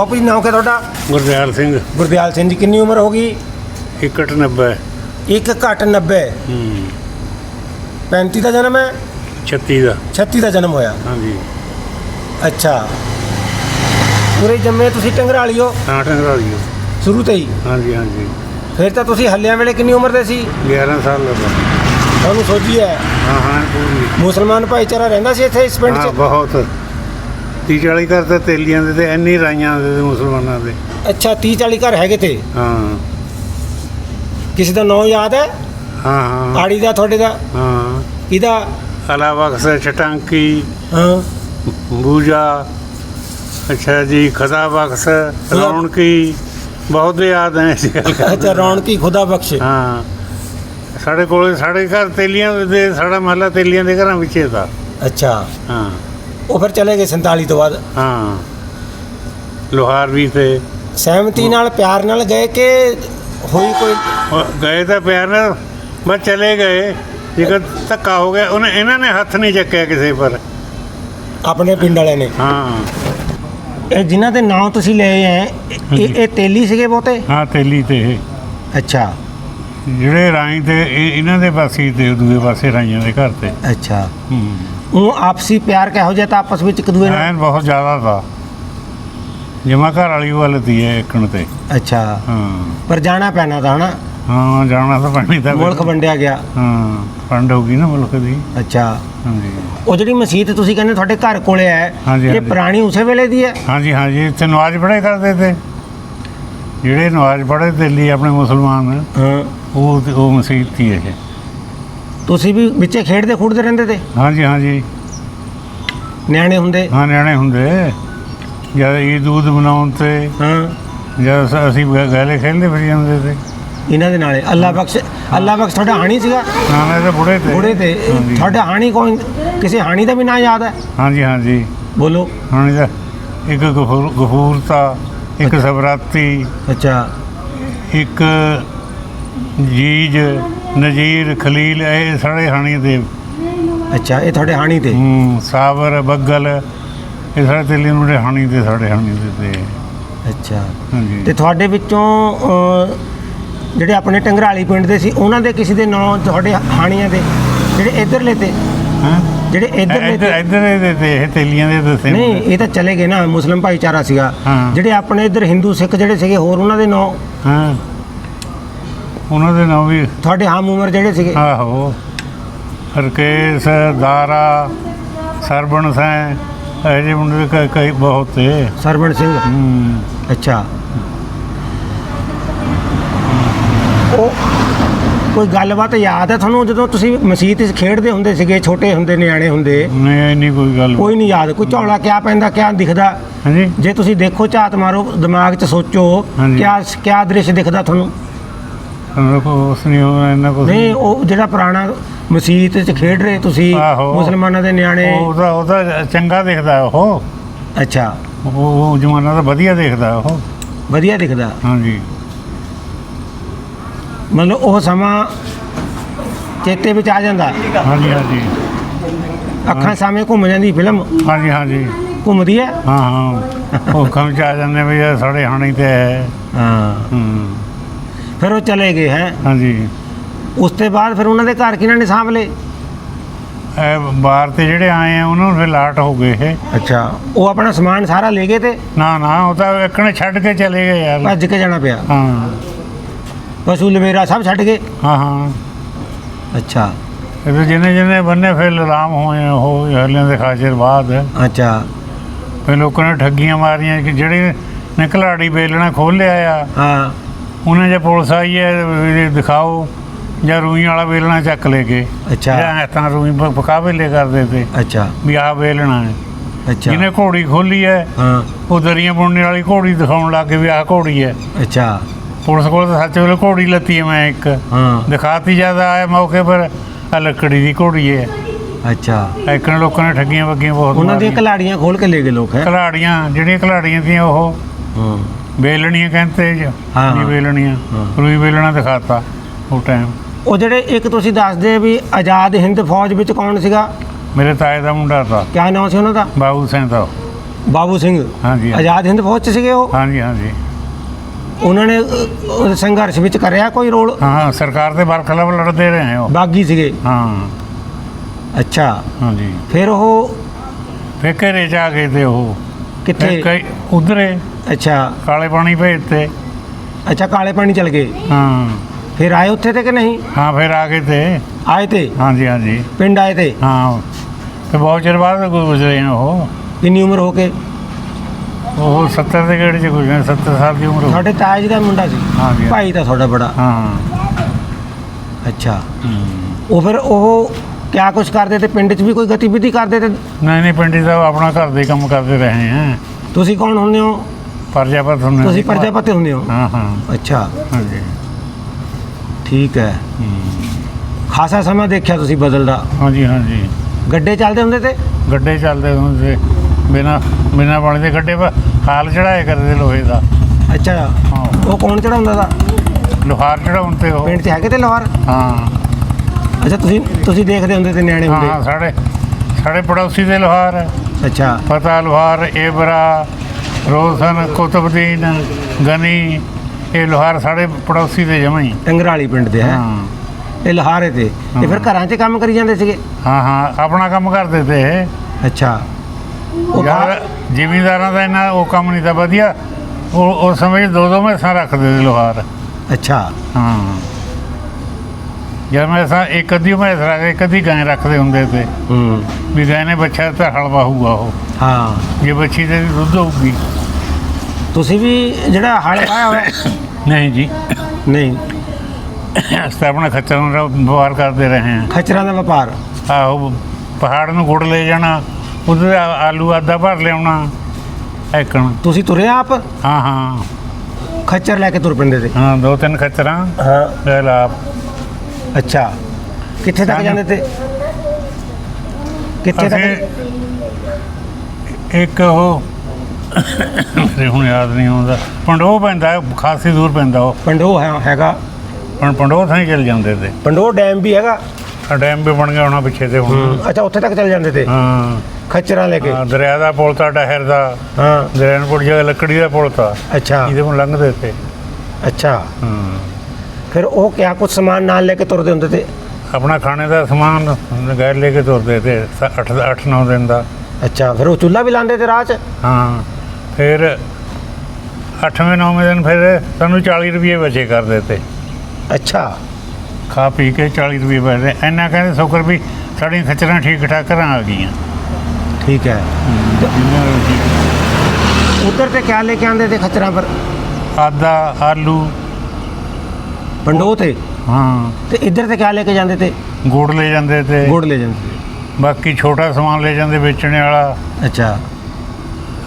ਬਾਪੂ ਜੀ ਨਾਮ ਕਿਆ ਤੁਹਾਡਾ? ਗੁਰਦਿਆਲ ਸਿੰਘ। ਗੁਰਦਿਆਲ ਸਿੰਘ ਜੀ ਕਿੰਨੀ ਉਮਰ ਹੋ ਗਈ? 190 ਇੱਕ ਘੱਟ 90 ਹੂੰ। 35 ਦਾ ਜਨਮ ਹੈ? 36 ਦਾ। 36 ਦਾ ਜਨਮ ਹੋਇਆ। ਹਾਂਜੀ। ਅੱਛਾ। ਪੂਰੇ ਜੰਮੇ ਤੁਸੀਂ ਟੰਗਰਾਲੀ ਹੋ? ਹਾਂ ਟੰਗਰਾਲੀਓ ਸ਼ੁਰੂ ਤੋਂ ਹੀ? ਹਾਂਜੀ ਹਾਂਜੀ। ਫਿਰ ਤਾਂ ਤੁਸੀਂ ਹੱਲਿਆਂ ਵੇਲੇ ਕਿੰਨੀ ਉਮਰ ਦੇ ਸੀ? 11 ਸਾਲ ਦਾ। ਤੁਹਾਨੂੰ ਸੋਝੀ ਹੈ। ਹਾਂ ਹਾਂ ਪੂਰੀ। ਮੁਸਲਮਾਨ ਭਾਈਚਾਰਾ ਰਹਿੰਦਾ ਸੀ ਇੱਥੇ ਇਸ ਪਿੰਡ 'ਚ? ਬਹੁਤ। 30 40 ਘਰ ਤਾਂ ਤੇਲੀਆਂ ਦੇ ਤੇ ਇੰਨੀ ਰਾਈਆਂ ਦੇ ਤੇ ਮੁਸਲਮਾਨਾਂ ਦੇ। ਅੱਛਾ 30 40 ਘਰ ਹੈਗੇ ਤੇ? ਹਾਂ। ਕਿਸੇ ਦਾ ਨਾਂ ਯਾਦ ਹੈ? ਹਾਂ ਹਾਂ। ਆੜੀ ਦਾ ਤੁਹਾਡੇ ਦਾ? ਹਾਂ। ਕਿਹਦਾ? ਅਲਾਵਾ ਕਸੇ ਚਟਾਂਕੀ ਹਾਂ। ਬੂਜਾ। ਅੱਛਾ ਜੀ ਖਦਾ ਬਖਸ਼ ਰੌਣਕੀ। ਬਹੁਤ ਯਾਦ ਹੈ ਇਸ ਗੱਲ ਕਰ ਅੱਛਾ ਰੌਣਕੀ ਖੁਦਾ ਬਖਸ਼। ਹਾਂ। ਸਾਡੇ ਕੋਲ ਸਾਡੇ ਘਰ ਤੇਲੀਆਂ ਦੇ ਸਾਡਾ ਮਹੱਲਾ ਤੇਲੀਆਂ ਦੇ ਘਰਾਂ ਵਿੱਚ ਹੀ था ਅੱਛਾ। ਹਾਂ। ਉਹ ਫਿਰ ਚਲੇ ਗਏ 47 ਤੋਂ ਬਾਅਦ। ਹਾਂ। ਲੋਹਾਰ ਵੀ ਥੇ ਸਹਿਮਤੀ ਨਾਲ ਪਿਆਰ ਨਾਲ ਗਏ ਕਿ ਹੋਈ ਕੋਈ? ਉਹ ਗਏ ਤਾਂ ਪਿਆਰ ਨਾਲ ਬਸ ਚਲੇ ਗਏ। ਜੇਕਰ ਧੱਕਾ ਹੋ ਗਿਆ। ਉਹਨੇ ਇਹਨਾਂ ਨੇ ਹੱਥ ਨਹੀਂ ਚੱਕਿਆ ਕਿਸੇ ਪਰ। ਆਪਣੇ ਪਿੰਡ ਵਾਲਿਆਂ ਨੇ। ਹਾਂ। ਇਹ ਜਿਨ੍ਹਾਂ ਦੇ ਨਾਂ ਤੁਸੀਂ ਲਏ ਹੈ ਇਹ ਇਹ ਤੇਲੀ ਸੀਗੇ ਬਹੁਤੇ? ਹਾਂ ਤੇਲੀ ਤੇ ਇਹ। ਅੱਛਾ। ਜਿਹੜੇ ਰਾਈ ਤੇ ਇਹ- ਇਹਨਾਂ ਦੇ ਪਾਸੇ ਤੇ ਦੂਏ ਪਾਸੇ ਰਾਈਆਂ ਦੇ ਘਰ ਤੇ। ਅੱਛਾ। ਹੂੰ। ਉਹ ਆਪਸੀ ਪਿਆਰ ਕਿਹੋ ਜਿਹਾ ਤਾਂ ਆਪਸ ਵਿੱਚ ਇੱਕ ਦੂਏ ਨਾਲ? ਐਨ ਬਹੁਤ ਜ਼ਿਆਦਾ ਤਾ ਜਮਾ ਘਰ ਵਾਲੀ ਵੱਲ ਤੀ ਹੈ ਇੱਕਣ ਤੇ। ਅੱਛਾ। ਹਾਂ। ਪਰ ਜਾਣਾ ਪੈਣਾ ਤਾਂ ਹਨਾ? ਹਾਂ ਜਾਣਾ ਤਾਂ ਪੈਣੀ ਤਾਂ ਮੁਲਕ ਵੰਡਿਆ ਗਿਆ। ਹਾਂ ਫੰਡ ਹੋ ਗਈ ਨਾ ਮੁਲਕ ਦੀ। ਅੱਛਾ। ਹਾਂਜੀ। ਉਹ ਜਿਹੜੀ ਮਸਜਿਦ ਤੁਸੀਂ ਕਹਿੰਦੇ ਤੁਹਾਡੇ ਘਰ ਕੋਲੇ ਹੈ ਹਾਂਜੀ, ਇਹ ਹਾਂਜੀ। ਪੁਰਾਣੀ ਉਸੇ ਵੇਲੇ ਦੀ ਹੈ? ਹਾਂਜੀ ਹਾਂਜੀ ਇੱਥੇ ਨਵਾਜ਼ ਪੜ੍ਹੇ ਕਰਦੇ ਤੇ। ਜਿਹੜੇ ਨਵਾਜ਼ ਪੜ੍ਹੇ ਲਈ ਆਪਣੇ ਮੁਸਲਮਾਨ ਹਾਂ। ਉਹ ਉਹ ਮਸਜਿਦ ਸੀ ਇਹ। ਤੁਸੀਂ ਵੀ ਵਿੱਚੇ ਖੇਡਦੇ ਖੂਡਦੇ ਰਹਿੰਦੇ ਤੇ? ਹਾਂਜੀ ਹਾਂਜੀ। ਨਿਆਣੇ ਹੁੰਦੇ? ਹਾਂ ਨਿਆਣੇ ਹੁੰਦੇ। ਜਦ ਈਦ ਊਦ ਮਨਾਉਣ ਤੇ ਹਾਂ। ਜਦ ਅਸੀਂ ਗ- ਗਾਲੇ ਖੇਡਦੇ ਫਿਰ ਜਾਂਦੇ ਤੇ। ਇਹਨਾਂ ਦੇ ਨਾਲੇ। ਅੱਲਾ ਬਖਸ਼ ਅੱਲਾ ਬਖਸ਼ ਤੁਹਾਡਾ ਹਾਣੀ ਸੀਗਾ? ਨਾ ਨਾ ਇਹ ਬੁੜੇ ਤੇ। ਬੁੜੇ ਤੇ। ਹਾਂਜੀ। ਤੁਹਾਡਾ ਹਾਣੀ ਕੋਈ ਕਿਸੇ ਹਾਣੀ ਦਾ ਵੀ ਨਾਂ ਯਾਦ ਹੈ? ਹਾਂਜੀ ਹਾਂਜੀ। ਬੋਲੋ। ਹੁਣ ਇਹਦਾ ਇੱਕ ਗਫੂਰ ਗਫੂਰਤਾ ਇੱਕ ਸਬਰਾਤੀ ਅੱਛਾ। ਇੱਕ ਜੀਜ ਨਜੀਰ ਖਲੀਲ ਇਹ ਸਾਰੇ ਹਾਣੀ ਦੇ ਅੱਛਾ ਇਹ ਤੁਹਾਡੇ ਹਾਣੀ ਤੇ? ਹੂੰ ਸਾਬਰ ਬੱਗਲ ਇਹ ਸਾਰੇ ਤੇਲੀ ਨੂੰ ਹਾਣੀ ਦੇ ਸਾਡੇ ਹਾਣੀ ਦੇ ਤੇ। ਅੱਛਾ। ਹਾਂਜੀ। ਤੇ ਤੁਹਾਡੇ ਵਿੱਚੋਂ ਅਹ, ਜਿਹੜੇ ਆਪਣੇ ਟੰਗਰਾਲੀ ਪਿੰਡ ਦੇ ਸੀ ਉਹਨਾਂ ਦੇ ਕਿਸੇ ਦੇ ਨਾਂ ਤੁਹਾਡੇ ਹਾਣੀਆਂ ਦੇ? ਜਿਹੜੇ ਇਧਰਲੇ ਤੇ? ਹਾਂ? ਜਿਹੜੇ ਇਧਰਲੇ ਇੱਧਰ ਤੇ? ਇੱਧਰ ਇਹਦੇ ਤੇ ਇਹ ਤੇਲੀਆਂ ਦੇ ਦੱਸੇ ਨਹੀਂ ਇਹ ਤਾਂ ਚਲੇ ਗਏ ਨਾ ਮੁਸਲਮ ਭਾਈਚਾਰਾ ਸੀਗਾ। ਹਾਂ। ਜਿਹੜੇ ਆਪਣੇ ਇਧਰ ਹਿੰਦੂ ਸਿੱਖ ਜਿਹੜੇ ਸੀਗੇ ਹੋਰ ਉਹਨਾਂ ਦੇ ਨਾਂ? ਹਾਂ। ਉਹਨਾਂ ਦੇ ਨਾਮ ਵੀ ਤੁਹਾਡੇ ਹਮ ਉਮਰ ਜਿਹੜੇ ਸੀਗੇ? ਆਹੋ। ਹਰਕੇਸ਼ ਦਾਰਾ ਸਰਬਣ ਸੈ ਇਹ ਜਿਹੇ ਮੁੰਡੇ ਕਈ- ਕਈ ਬਹੁਤ ਤੇ। ਸਰਵਣ ਸਿੰਘ? ਹੂੰ। ਅੱਛਾ। ਉਹ ਕੋਈ ਗੱਲਬਾਤ ਯਾਦ ਹੈ ਤੁਹਾਨੂੰ? ਜਦੋਂ ਤੁਸੀਂ ਮਸਜਿਦ 'ਚ ਖੇਡਦੇ ਹੁੰਦੇ ਸੀਗੇ ਛੋਟੇ ਹੁੰਦੇ ਨਿਆਣੇ ਹੁੰਦੇ। ਨਹੀਂ ਇੰਨੀ ਕੋਈ ਗੱਲ। ਕੋਈ ਨਹੀਂ ਯਾਦ। ਕੋਈ ਝੌਲਾ ਕਿਆ ਪੈਂਦਾ ਕਿਆ ਦਿਖਦਾ? ਹਾਂਜੀ। ਜੇ ਤੁਸੀਂ ਦੇਖੋ ਝਾਤ ਮਾਰੋ ਦਿਮਾਗ 'ਚ ਸੋਚੋ ਹਾਂਜੀ। ਕਿਆ ਕਿਆ ਦ੍ਰਿਸ਼ ਦਿਖਦਾ ਤੁਹਾਨੂੰ? ਸਾਨੂੰ ਕੋ ਉਸ ਨਹੀਂ ਹੋਣਾ ਇੰਨਾ ਕੁਛ ਨਹੀਂ ਉਹ ਜਿਹੜਾ ਪੁਰਾਣਾ ਮਸਜਿਦ 'ਚ ਖੇਡ ਰਹੇ ਤੁਸੀਂ ਆਹੋ। ਮੁਸਲਮਾਨਾਂ ਦੇ ਨਿਆਣੇ। ਉਹਦਾ ਉਹਦਾ ਚੰਗਾ ਦਿਖਦਾ ਉਹ। ਅੱਛਾ। ਉਹ ਉਹ ਜਮਾਨਾ ਤਾਂ ਵਧੀਆ ਦੇਖਦਾ ਉਹ। ਵਧੀਆ ਦਿਖਦਾ। ਹਾਂਜੀ। ਮਤਲਬ ਉਹ ਸਮਾਂ ਚੇਤੇ ਵਿੱਚ ਆ ਜਾਂਦਾ। ਹਾਂਜੀ ਹਾਂਜੀ। ਅੱਖਾਂ ਸਾਹਮਣੇ ਘੁੰਮ ਜਾਂਦੀ ਫਿਲਮ। ਹਾਂਜੀ ਹਾਂਜੀ। ਘੁੰਮਦੀ ਹੈ। ਹਾਂ ਹਾਂ। ਉਹ ਕੰਮ ਚ ਆ ਜਾਂਦੇ ਵੀ ਇਹ ਸਾਡੇ ਹਾਣੀ ਤੇ ਹੈ। ਹਾਂ। ਹੂੰ। ਫਿਰ ਉਹ ਚਲੇ ਗਏ ਹੈ। ਹਾਂਜੀ। ਉਸ ਤੋਂ ਬਾਅਦ ਫਿਰ ਉਹਨਾਂ ਦੇ ਘਰ ਕਿਹਨਾਂ ਨੇ ਸਾਂਭ ਲਏ? ਇਹ ਬਾਹਰ ਤੇ ਜਿਹੜੇ ਆਏ ਆ ਉਹਨਾਂ ਨੂੰ ਫਿਰ ਲਾਟ ਹੋ ਗਏ ਇਹ। ਅੱਛਾ ਉਹ ਆਪਣਾ ਸਮਾਨ ਸਾਰਾ ਲੈ ਗਏ ਤੇ? ਨਾ ਨਾ ਉਹ ਤਾਂ ਇੱਕਣੇ ਛੱਡ ਕੇ ਚਲੇ ਗਏ ਯਾਰ। ਭੱਜ ਕੇ ਜਾਣਾ ਪਿਆ? ਹਾਂ। ਪਸ਼ੂ ਲਵੇਰਾ ਸਭ ਛੱਡ ਗਏ? ਹਾਂ ਹਾਂ। ਅੱਛਾ। ਇਹ ਤਾਂ ਜਿਹਨੇ ਜਿਹਨੇ ਬੰਨੇ ਫਿਰ ਲਲਾਮ ਹੋਏ ਆ ਉਹ ਹਲਿਆਂ ਦੇ ਖਾਸਰ ਬਾਅਦ। ਅੱਛਾ। ਫਿਰ ਲੋਕਾਂ ਨੇ ਠੱਗੀਆਂ ਮਾਰੀਆਂ ਕਿ ਜਿਹੜੇ ਨੇ ਘਲਾੜੀ ਵੇਲਣਾ ਖੋਲਿਆ ਆ ਹਾਂ। ਉਹਨੇ ਜੇ ਪੁਲਿਸ ਆਈ ਹੈ ਵੀ ਦਿਖਾਓ ਜਾਂ ਰੂਈ ਵਾਲਾ ਵੇਲਣਾ ਚੱਕ ਲੈ ਕੇ। ਅੱਛਾ। ਜਾਂ ਤਾਂ ਰੂਈ ਪ- ਪਕਾ ਵੇਲੇ ਕਰਦੇ ਤੇ। ਅੱਛਾ। ਵੀ ਆਹ ਵੇਲਣਾ ਹੈ। ਅੱਛਾ। ਜਿਹਨੇ ਘੋੜੀ ਖੋਲੀ ਹੈ ਹਾਂ। ਉਹ ਦਰੀਆਂ ਬੁਣਨੇ ਵਾਲੀ ਘੋੜੀ ਦਿਖਾਉਣ ਲੱਗ ਗਏ ਵੀ ਆਹ ਘੋੜੀ ਹੈ। ਅੱਛਾ। ਪੁਲਿਸ ਕੋਲ ਤਾਂ ਸੱਚ ਵੇਲੇ ਘੋੜੀ ਲੱਤੀ ਹੈ ਮੈਂ ਇੱਕ। ਹਾਂ। ਦਿਖਾਤੀ ਜ਼ਿਆਦਾ ਆਏ ਮੌਕੇ ਪਰ ਆ ਲੱਕੜੀ ਦੀ ਘੋੜੀ ਹੈ। ਅੱਛਾ। ਐਕਣ ਲੋਕਾਂ ਨੇ ਠੱਗੀਆਂ ਵੱਗੀਆਂ ਬਹੁਤ ਉਹਨਾਂ ਦੀਆਂ। ਕਲਾੜੀਆਂ ਖੋਲ ਕੇ ਲੈ ਗਏ ਲੋਕ ਹੈ? ਘਲਾੜੀਆਂ ਜਿਹੜੀਆਂ ਘਲਾੜੀਆਂ ਤੀਆਂ ਉਹ। ਹਾਂ। ਵੇਲਣੀਆਂ ਕਹਿੰਦੇ ਜੀ ਹਾਂ, ਨਹੀਂ ਹਾਂ। ਵੇਲਣੀਆਂ ਹਾਂ। ਰੂਈ ਵੇਲਣਾ ਦਿਖਾਤਾ ਉਹ ਟਾਈਮ ਉਹ ਜਿਹੜੇ ਇੱਕ ਤੁਸੀਂ ਦੱਸਦੇ ਵੀ ਆਜ਼ਾਦ ਹਿੰਦ ਫੌਜ ਵਿੱਚ ਕੌਣ ਸੀਗਾ? ਮੇਰੇ ਤਾਏ ਦਾ ਮੁੰਡਾ ਤਾਂ। ਕਿਆ ਨਾਮ ਸੀ ਉਹਨਾਂ ਦਾ? ਬਾਬੂ ਸਿੰਘ ਦਾ। ਬਾਬੂ ਸਿੰਘ। ਹਾਂਜੀ ਆਜ਼ਾਦ ਹਿੰਦ ਫੌਜ ਚ ਸੀਗੇ ਉਹ? ਹਾਂਜੀ ਹਾਂਜੀ। ਉਹਨਾਂ ਨੇ ਅ, ਅ, ਸੰਘਰਸ਼ ਵਿੱਚ ਕਰਿਆ ਕੋਈ ਰੋਲ? ਹਾਂ ਸਰਕਾਰ ਦੇ ਬਰਖਲਾਫ ਲੜਦੇ ਰਹੇ ਉਹ। ਬਾਗੀ ਸੀਗੇ? ਹਾਂ। ਅੱਛਾ। ਹਾਂਜੀ। ਫਿਰ ਉਹ ਫੇ ਘਰੇ ਜਾ ਕੇ ਤੇ ਉਹ ਕਿੱਥੇ? ਉਧਰੇ। ਅੱਛਾ। ਕਾਲੇ ਪਾਣੀ ਭੇਜਤੇ ਅੱਛਾ ਕਾਲੇ ਪਾਣੀ ਚਲ ਗਏ? ਹਾਂ। ਫਿਰ ਆਏ ਉੱਥੇ ਤੇ ਕਿ ਨਹੀਂ? ਹਾਂ ਫਿਰ ਆ ਗਏ ਤੇ। ਆਏ ਤੇ? ਹਾਂਜੀ ਹਾਂਜੀ। ਪਿੰਡ ਆਏ ਤੇ? ਹਾਂ। ਤੇ ਬਹੁਤ ਚਿਰ ਬਾਅਦ ਗੁਜ਼ਰੇ ਨੇ ਉਹ। ਕਿੰਨੀ ਉਮਰ ਹੋ ਕੇ? ਉਹ 70 ਦੇ ਗੇੜ ਚ ਗੁਜ਼ਰੇ 70 ਸਾਲ ਦੀ ਉਮਰ ਤੁਹਾਡੇ ਤਾਜ ਦਾ ਮੁੰਡਾ ਸੀ? ਹਾਂਜੀ। ਭਾਈ ਤਾਂ ਤੁਹਾਡਾ ਬੜਾ। ਹਾਂ। ਅੱਛਾ। ਉਹ ਫਿਰ ਉਹ ਕਿਆ ਕੁਛ ਕਰਦੇ ਤੇ ਪਿੰਡ 'ਚ ਵੀ ਕੋਈ ਗਤੀਵਿਧੀ ਕਰਦੇ ਤੇ ਨਹੀਂ ਨਹੀਂ ਪਿੰਡੀ ਦਾ ਆਪਣਾ ਘਰ ਦੇ ਕੰਮ ਕਰਦੇ ਰਹੇ ਹੈ ਤੁਸੀਂ ਕੌਣ ਹੁੰਦੇ ਹੋ? ਪਰਜਾਪਤ ਹੁੰਦੇ ਤੁਸੀਂ। ਪ੍ਰਜਾਪਤੀ ਹੁੰਦੇ ਹੋ? ਹਾਂ ਹਾਂ। ਅੱਛਾ। ਹਾਂਜੀ। ਠੀਕ ਹੈ। ਖਾਸਾ ਸਮਾਂ ਦੇਖਿਆ ਤੁਸੀਂ ਬਦਲਦਾ ਹਾਂਜੀ ਹਾਂਜੀ। ਗੱਡੇ ਚੱਲਦੇ ਹੁੰਦੇ ਤੇ? ਗੱਡੇ ਚੱਲਦੇ ਹੁੰਦੇ ਸੀ। ਬਿਨਾ ਬਿਨਾ ਪਾਣੀ ਦੇ ਗੱਡੇ ਪਰ ਹਾਲ ਚੜਾਏ ਕਰਦੇ ਲੋਹੇ ਦਾ। ਅੱਛਾ। ਹਾਂ। ਉਹ ਕੌਣ ਚੜਾਉਂਦਾ ਦਾ ਲੋਹਾਰ ਚੜਾਉਣ ਤੇ ਉਹ। ਪਿੰਡ 'ਚ ਹੈਗੇ ਤੇ ਲੋਹਾਰ? ਹਾਂ। ਅੱਛਾ ਤੁਸੀਂ ਤੁਸੀਂ ਦੇਖਦੇ ਹੁੰਦੇ ਤੇ ਨਿਆਣੇ ਹਾਂ ਹੁੰਦੇ ਸਾਡੇ ਸਾਡੇ ਪੜੋਸੀ ਦੇ ਲੋਹਾਰ ਅੱਛਾ। ਫਤਾ ਲੋਹਾਰ ਏਬਰਾ ਰੋਸ਼ਨ ਕੁਤਬਦੀਨ ਗਨੀ ਇਹ ਲੋਹਾਰ ਸਾਡੇ ਪੜੋਸੀ ਦੇ ਜਮਾਂ ਹੀ। ਟੰਗਰਾਲੀ ਪਿੰਡ ਦੇ ਹੈ। ਹਾਂ। ਇਹ ਲੋਹਾਰੇ ਤੇ। ਇਹ ਫਿਰ ਘਰਾਂ 'ਚ ਕੰਮ ਕਰੀ ਜਾਂਦੇ ਸੀਗੇ? ਹਾਂ ਹਾਂ ਆਪਣਾ ਕੰਮ ਕਰਦੇ ਤੇ ਇਹ। ਅੱਛਾ। ਉਹ ਯਾਰ ਜ਼ਿਮੀਂਦਾਰਾਂ ਦਾ ਇਹਨਾਂ ਉਹ ਕੰਮ ਨਹੀਂ ਤਾਂ ਵਧੀਆ। ਉਹ ਉਸ ਸਮੇਂ ਦੋ ਦੋ ਮੈਸਾਂ ਰੱਖਦੇ ਸੀ ਲੋਹਾਰ। ਅੱਛਾ। ਹਾਂ। ਜਦ ਮੈਸਾਂ ਇੱਕ ਅੱਧੀ ਮੈਸ ਰੱਖ ਇੱਕ ਅੱਧੀ ਗਾਂ ਰੱਖਦੇ ਹੁੰਦੇ ਤੇ। ਹੂੰ। ਵੀ ਗਾਂ ਨੇ ਬੱਚਾ ਤਾਂ ਹਲਵਾ ਹੋਊਗਾ ਉਹ। ਹਾਂ। ਜੇ ਬੱਚੀ ਦੇ ਦੁੱਧ ਹੋਊਗੀ। ਤੁਸੀਂ ਵੀ ਜਿਹੜਾ ਹਲ ਪਾਇਆ ਹੋਇਆ? ਨਹੀਂ ਜੀ। ਨਹੀਂ। ਅਸੀਂ ਆਪਣਾ ਖੱਚਰਾਂ ਦਾ ਵਪਾਰ ਕਰਦੇ ਰਹੇ ਹਾਂ। ਖਚਰਾਂ ਦਾ ਵਪਾਰ? ਆਹੋ ਪਹਾੜ ਨੂੰ ਗੁੜ ਲੈ ਜਾਣਾ ਉਹਦੇ ਆ- ਆਲੂ ਆਦਾ ਭਰ ਲਿਆਉਣਾ ਐਕਣ। ਤੁਸੀਂ ਤੁਰੇ ਆਪ? ਹਾਂ ਹਾਂ। ਖੱਚਰ ਲੈ ਕੇ ਤੁਰ ਪੈਂਦੇ ਤੇ। ਹਾਂ ਦੋ ਤਿੰਨ ਖੱਚਰਾਂ। ਹਾਂ। ਲਾ ਅੱਛਾ। ਕਿੱਥੇ ਤੱਕ ਜਾਂਦੇ ਤੇ? ਕਿੱਥੇ ਤੱਕ ਅਸੀਂ ਇੱਕ ਉਹ ਮੇਰੇ ਹੁਣ ਯਾਦ ਨਹੀਂ ਆਉਂਦਾ। ਪੰਡੋ ਪੈਂਦਾ ਹੈ, ਖਾਸੀ ਦੂਰ ਪੈਂਦਾ ਉਹ। ਪੰਡੋ ਹੈ ਹੈਗਾ। ਹੁਣ ਪੰਡੋ ਥਾਂ ਹੀ ਚਲ ਜਾਂਦੇ ਤੇ। ਪੰਡੋ ਡੈਮ ਵੀ ਹੈਗਾ। ਆ ਡੈਮ ਵੀ ਬਣ ਗਿਆ ਹੋਣਾ ਪਿੱਛੇ ਤੇ ਹੁਣ। ਅੱਛਾ ਉੱਥੇ ਤੱਕ ਚੱਲ ਜਾਂਦੇ ਤੇ? ਹਾਂ। ਖੱਚਰਾਂ ਲੈ ਕੇ? ਹਾਂ, ਦਰਿਆ ਦਾ ਪੁਲ ਤਾਂ ਡਹਿਰ ਦਾ। ਹਾਂ। ਦਰਿਆਨਪੁਰ ਜਿਹੜਾ ਲੱਕੜੀ ਦਾ ਪੁਲ ਤਾਂ। ਅੱਛਾ। ਇਹਦੇ ਕੋਲ ਲੰਘਦੇ ਤੇ। ਅੱਛਾ। ਹਾਂ। ਫਿਰ ਉਹ ਕਿਆ ਕੁਝ ਸਮਾਨ ਨਾਲ ਲੈ ਕੇ ਤੁਰਦੇ ਹੁੰਦੇ ਤੇ? ਆਪਣਾ ਖਾਣੇ ਦਾ ਸਮਾਨ ਗੈਰ ਲੈ ਕੇ ਤੁਰਦੇ ਤੇ 8 8 9 ਦਿਨ ਦਾ। ਅੱਛਾ ਫਿਰ ਉਹ ਚੁੱਲ੍ਹਾ ਵੀ ਲਾਉਂਦੇ ਤੇ ਰਾਹ 'ਚ? ਹਾਂ ਫਿਰ 8ਵੇਂ 9ਵੇਂ ਦਿਨ ਫਿਰ ਸਾਨੂੰ 40 ਰੁਪਏ ਬਚੇ ਕਰਦੇ ਤੇ। ਅੱਛਾ। ਖਾ ਪੀ ਕੇ 40 ਰੁਪਏ ਬਚਦੇ ਇੰਨਾ ਕਹਿੰਦੇ ਸ਼ੁਕਰ ਵੀ ਸਾਡੀਆਂ ਖਚਰਾਂ ਠੀਕ ਠਾਕ ਘਰਾਂ ਆ ਗਈਆਂ। ਠੀਕ ਹੈ। ਉਧਰ ਤੇ ਕਿਆ ਲੈ ਕੇ ਆਉਂਦੇ ਤੇ ਖੱਚਰਾਂ ਪਰ ਆਦਾ ਆਲੂ ਪੰਡੋ ਤੇ? ਹਾਂ। ਤੇ ਇੱਧਰ ਤੇ ਕਿਆ ਲੈ ਕੇ ਜਾਂਦੇ ਤੇ? ਗੁੜ ਲੈ ਜਾਂਦੇ ਤੇ। ਗੁੜ ਲੈ ਜਾਂਦੇ। ਤੇ ਬਾਕੀ ਛੋਟਾ ਸਮਾਨ ਲੈ ਜਾਂਦੇ ਵੇਚਣੇ ਵਾਲਾ। ਅੱਛਾ।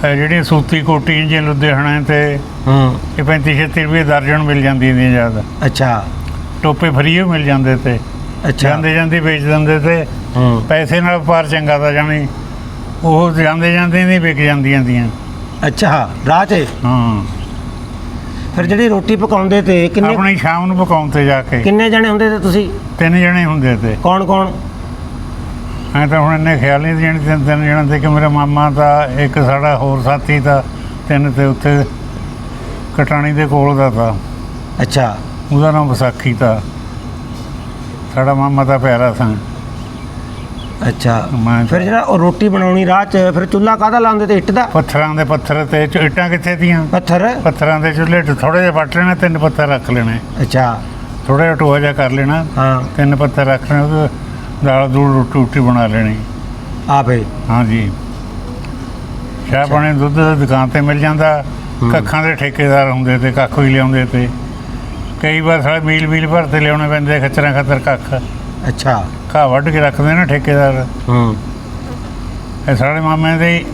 ਇਹ ਜਿਹੜੀ ਸੂਤੀ ਕੋਟੀ ਜੇ ਲੁਧਿਆਣੇ ਤੇ ਹੂੰ। ਇਹ 35 36 ਰੁਪਏ ਦਰਜਨ ਮਿਲ ਜਾਂਦੀ ਨੇ ਜਦ ਅੱਛਾ। ਟੋਪੇ ਫਰੀ ਓ ਮਿਲ ਜਾਂਦੇ ਤੇ। ਅੱਛਾ। ਜਾਂਦੇ ਜਾਂਦੇ ਵੇਚ ਦਿੰਦੇ ਤੇ। ਹੂੰ। ਪੈਸੇ ਨਾਲ ਵਪਾਰ ਚੰਗਾ ਤਾਂ ਜਾਣੀ। ਉਹ ਜਾਂਦੇ ਜਾਂਦੇ ਨਹੀਂ ਵਿਕ ਜਾਂਦੀਆਂ ਦੀਆਂ ਅੱਛਾ। ਰਾਹ 'ਚ ਹਾਂ। ਫਿਰ ਜਿਹੜੀ ਰੋਟੀ ਪਕਾਉਂਦੇ ਤੇ ਕਿੰਨੇ ਆਪਣੀ ਸ਼ਾਮ ਨੂੰ ਪਕਾਉਣ ਤੇ ਜਾ ਕੇ। ਕਿੰਨੇ ਜਣੇ ਹੁੰਦੇ ਤੇ ਤੁਸੀਂ? ਤਿੰਨ ਜਣੇ ਹੁੰਦੇ ਤੇ। ਕੌਣ ਕੌਣ? ਐ ਤਾਂ ਹੁਣ ਇੰਨੇ ਖਿਆਲ ਨਹੀਂ ਜਣੇ ਤਿੰਨ ਤਿੰਨ ਜਣੇ ਤੇ ਕਿ ਮੇਰਾ ਮਾਮਾ ਦਾ ਇੱਕ ਸਾਡਾ ਹੋਰ ਸਾਥੀ ਦਾ ਤਿੰਨ ਤੇ ਉੱਥੇ ਕਟਾਣੀ ਦੇ ਕੋਲ ਦਾ ਤਾ। ਅੱਛਾ। ਉਹਦਾ ਨਾਮ ਵਿਸਾਖੀ ਤਾ। ਸਾਡਾ ਮਾਮਾ ਦਾ ਪਿਆਰਾ ਸਾਂ। ਅੱਛਾ। ਮੈਂ ਫਿਰ ਜਿਹੜਾ ਉਹ ਰੋਟੀ ਬਣਾਉਣੀ ਰਾਹ 'ਚ ਫਿਰ ਚੁੱਲ੍ਹਾ ਕਾਹਦਾ ਲਾਉਂਦੇ ਤੇ ਇੱਟ ਦਾ? ਪੱਥਰਾਂ ਦੇ ਪੱਥਰ ਤੇ ਚ- ਇੱਟਾਂ ਕਿੱਥੇ ਤੀਆਂ ਪੱਥਰ? ਪੱਥਰਾਂ ਦੇ ਚੁੱਲ੍ਹੇ ਥੋੜੇ ਜਿਹਾ ਪੱਟ ਲੈਣੇ ਤਿੰਨ ਪੱਥਰ ਰੱਖ ਲੈਣੇ। ਅੱਛਾ। ਥੋੜਾ ਜਿਹਾ ਟੋਆ ਜਿਹਾ ਕਰ ਲੈਣਾ। ਹਾਂ। ਤਿੰਨ ਪੱਥਰ ਰੱਖ ਲੈਣੇ ਉਹਦੇ ਦਾਲ ਦੂਲ ਰੋਟੀ ਰੋਟੀ ਬਣਾ ਲੈਣੀ। ਆਪੇ ਹਾਂਜੀ। ਚਾਹ ਪਾਣੀ ਦੁੱਧ ਦੀ ਦੁਕਾਨ ਤੇ ਮਿਲ ਜਾਂਦਾ। ਕੱਖਾਂ ਦੇ ਠੇਕੇਦਾਰ ਹੁੰਦੇ ਤੇ ਕੱਖ ਵੀ ਲਿਆਉਂਦੇ ਤੇ। ਕਈ ਵਾਰ ਸਾਲੇ ਮੀਲ ਮੀਲ ਭਰ ਤੇ ਲਿਆਉਣੇ ਪੈਂਦੇ ਖੱਚਰਾਂ ਖੱਤਰ ਕੱਖ। ਅੱਛਾ। ਘਾਹ ਵੱਢ ਕੇ ਰੱਖਦੇ ਨੇ ਠੇਕੇਦਾਰ। ਹੂੰ। ਇਹ ਸਾਡੇ ਮਾਮੇ ਦੇ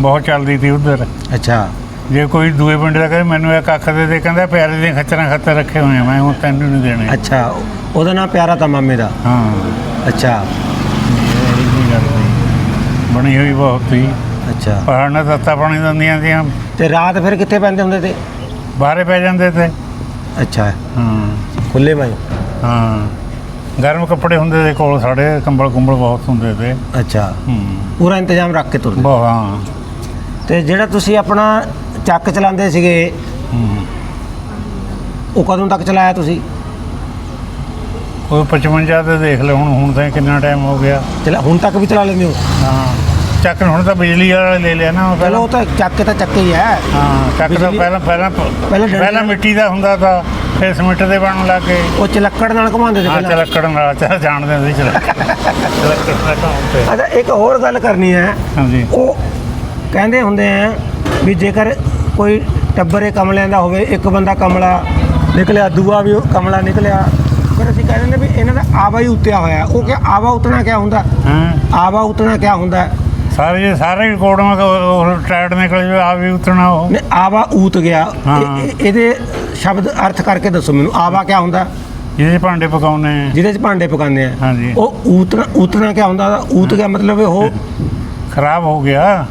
ਬਹੁਤ ਚੱਲਦੀ ਸੀ ਉਧਰ। ਅੱਛਾ। ਜੇ ਕੋਈ ਦੂਏ ਪਿੰਡ ਦਾ ਕਹੇ ਮੈਨੂੰ ਇਹ ਕੱਖ ਦੇ ਦੇ ਕਹਿੰਦਾ ਪਿਆਰੇ ਦੀਆਂ ਖੱਚਰਾਂ ਖੱਤਰ ਰੱਖੇ ਹੋਏ ਆ ਮੈਂ ਉਹ ਤੈਨੂੰ ਨਹੀਂ ਦੇਣੇ। ਅੱਛਾ। ਉਹਦਾ ਨਾਮ ਪਿਆਰਾ ਤਾਂ ਮਾਮੇ ਦਾ? ਹਾਂ। ਅੱਛਾ। ਇਹ ਨਹੀਂ ਕਰਦੇ ਬਣੀ ਹੋਈ ਬਹੁਤ ਹੀ ਅੱਛਾ। ਪਹਾੜ ਨਾਲ ਤੱਤਾ ਪਾਣੀ ਦਿੰਦੀਆਂ ਦੀਆਂ ਤੇ ਰਾਤ ਫਿਰ ਕਿੱਥੇ ਪੈਂਦੇ ਹੁੰਦੇ ਤੇ? ਬਾਹਰੇ ਪੈ ਜਾਂਦੇ ਤੇ। ਅੱਛਾ। ਹਾਂ। ਖੁੱਲੇ ਮਾਈ ਹਾਂ। ਗਰਮ ਕੱਪੜੇ ਹੁੰਦੇ ਦੇ ਕੋਲ ਸਾਡੇ ਕੰਬਲ ਕੁੰਬਲ ਬਹੁਤ ਹੁੰਦੇ ਤੇ ਅੱਛਾ। ਹੂੰ। ਪੂਰਾ ਇੰਤਜ਼ਾਮ ਰੱਖ ਕੇ ਤੁਰਦੇ। ਬਹੁਤ ਹਾਂ। ਤੇ ਜਿਹੜਾ ਤੁਸੀਂ ਆਪਣਾ ਚੱਕ ਚਲਾਉਂਦੇ ਸੀਗੇ ਹੂੰ। ਉਹ ਕਦੋਂ ਤੱਕ ਚਲਾਇਆ ਤੁਸੀਂ? ਉਹ 55 ਤੇ ਦੇਖ ਲੈ ਹੁਣ ਹੁਣ ਤਾਂ ਕਿੰਨਾ ਟਾਈਮ ਹੋ ਗਿਆ। ਚਲਾ ਹੁਣ ਤੱਕ ਵੀ ਚਲਾ ਲੈਂਦੇ ਹੋ? ਹਾਂ। ਚੱਕ ਹੁਣ ਤਾਂ ਬਿਜਲੀ ਵਾਲਾ ਲੈ ਲਿਆ ਨਾ ਉਹ ਚਲੋ ਪਹਿਲਾਂ। ਉਹ ਤਾਂ ਚੱਕ ਤਾਂ ਚੱਕ ਹੀ ਹੈ। ਹਾਂ ਚੱਕ ਤਾਂ ਬਿਜਲੀ- ਪਹਿਲਾਂ ਪਹਿਲਾਂ ਪਹਿਲਾਂ ਡੰਡੇ- ਪਹਿਲਾਂ ਮਿੱਟੀ ਦਾ ਹੁੰਦਾ ਤਾਂ ਫਿਰ ਸਿਮਿੰਟ ਦੇ ਬਣਨ ਲੱਗ ਗਏ। ਉਹ ਚਲੱਕੜ ਨਾਲ ਘੁਮਾਉਂਦੇ ਸੀ ਹਾਂ ਪਹਿਲਾਂ। ਚਲੱਕੜ ਨਾਲ ਚਾਹ ਜਾਣਦੇ ਸੀ ਚਲੱਕੜ। ਚਲੱਕੜ ਦਾ ਕੰਮ ਤੇ ਅੱਛਾ ਇੱਕ ਹੋਰ ਗੱਲ ਕਰਨੀ ਹੈ। ਹਾਂਜੀ। ਉਹ ਕਹਿੰਦੇ ਹੁੰਦੇ ਆ ਵੀ ਜੇਕਰ ਕੋਈ ਟੱਬਰੇ ਕਮਲਿਆਂ ਦਾ ਹੋਵੇ ਇੱਕ ਬੰਦਾ ਕਮਲਾ ਨਿਕਲਿਆ ਦੂਆ ਵੀ ਉਹ ਕਮਲਾ ਨਿਕਲਿਆ ਫਿਰ ਅਸੀਂ ਕਹਿੰਦੇ ਨੇ ਵੀ ਇਹਨਾਂ ਦਾ ਆਵਾ ਹੀ ਉਤਿਆ ਹੋਇਆ। ਉਹ ਕਿ ਆਵਾ ਉਤਣਾ ਕਿਆ ਹੁੰਦਾ? ਹਾਂ? ਆਵਾ ਉਤਣਾ ਕਿਆ ਹੁੰਦਾ? ਸਾਰੇ ਸਾਰੇ ਦਾ ਟਾਇਰ ਨਿਕਲ ਜਾਵੇ ਆ ਵੀ ਉਤਣਾ ਉਹ ਨੇ ਆਵਾ ਊਤ ਗਿਆ। ਹਾਂ। ਇਹ- ਇਹ- ਇਹਦੇ ਸ਼ਬਦ ਅਰਥ ਕਰਕੇ ਦੱਸੋ ਮੈਨੂੰ। ਆਵਾ ਕਿਆ ਹੁੰਦਾ? ਜਿਹਦੇ ਭਾਂਡੇ ਪਕਾਉਨੇ ਜਿਹਦੇ ਚ ਭਾਂਡੇ ਪਕਾਉਂਦੇ ਆ। ਹਾਂਜੀ। ਉਹ ਊਤਣਾ ਊਤਣਾ ਕਿਆ ਹੁੰਦਾ? ਉਹਦਾ? ਊਤ ਗਿਆ ਮਤਲਬ ਉਹ ਖਰਾਬ ਹੋ ਗਿਆ।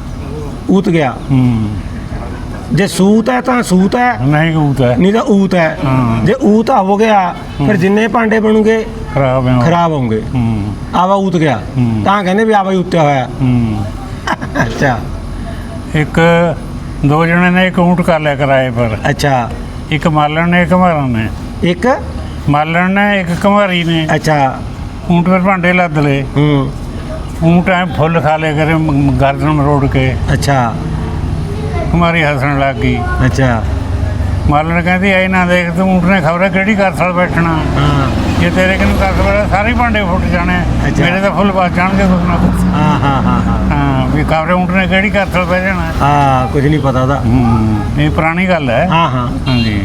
ਊਤ ਗਿਆ। ਹੂੰ। ਜੇ ਸੂਤ ਹੈ ਤਾਂ ਸੂਤ ਹੈ। ਨਹੀਂ ਗੂਤ ਹੈ। ਨਹੀਂ ਤਾਂ ਊਤ ਹੈ। ਹਾਂ। ਜੇ ਊਤ ਹੋ ਗਿਆ ਫਿਰ ਜਿੰਨੇ ਭਾਂਡੇ ਬਣੂਗੇ ਖਰਾਬ ਹੈ। ਖਰਾਬ ਹੋਣਗੇ। ਹੂੰ। ਆਵਾ ਊਤ ਗਿਆ। ਹੂੰ। ਤਾਂ ਕਹਿੰਦੇ ਵੀ ਆਵਾ ਹੀ ਉੱਤਿਆ ਹੋਇਆ। ਹੂੰ। ਅੱਛਾ। ਇੱਕ ਦੋ ਜਣੇ ਨੇ ਇੱਕ ਊਂਟ ਕਰ ਲਿਆ ਕਿਰਾਏ ਪਰ। ਅੱਛਾ। ਇੱਕ ਮਾਲਣ ਨੇ ਇੱਕ ਘਮਾਰਨ ਨੇ। ਇੱਕ? ਮਾਲਣ ਨੇ ਇੱਕ ਘਮਾਰੀ ਨੇ। ਅੱਛਾ। ਊਂਟ ਪਰ ਭਾਂਡੇ ਲੱਦ ਲਏ। ਹੂੰ। ਊਂਟ ਐ ਫੁੱਲ ਖਾ ਲਿਆ ਕਰੇ ਮ- ਮ- ਗਰਦਨ ਮਰੋੜ ਕੇ। ਅੱਛਾ। ਘਮਾਰੀ ਹੱਸਣ ਲੱਗ ਗਈ। ਅੱਛਾ। ਮਾਲਣ ਕਹਿੰਦੀ ਐ ਨਾ ਦੇਖ ਤੂੰ ਊਂਟ ਨੇ ਖਬਰ ਕਿਹੜੀ ਕਰਸਲ ਬੈਠਣਾ? ਹਾਂ। ਜੇ ਤੇਰੇ ਕਿਨੂੰ ਕਰਸਲ ਸਾਰੇ ਭਾਂਡੇ ਫੁੱਟ ਜਾਣੇ। ਅੱਛਾ। ਮੇਰੇ ਤਾਂ ਫੁੱਲ ਬਚ ਜਾਣਗੇ ਕੁਛ ਨਾ ਕੁਛ। ਹਾਂ ਹਾਂ ਹਾਂ ਹਾਂ। ਹਾਂ ਵੀ ਖਬਰੇ ਊਂਟ ਨੇ ਕਿਹੜੀ ਕਰਸਲ ਬਹਿ ਜਾਣਾ। ਹਾਂ ਕੁਝ ਨਹੀਂ ਪਤਾ ਹੂੰ ਇਹ ਪੁਰਾਣੀ ਗੱਲ ਹੈ। ਹਾਂ ਹਾਂ। ਹਾਂਜੀ।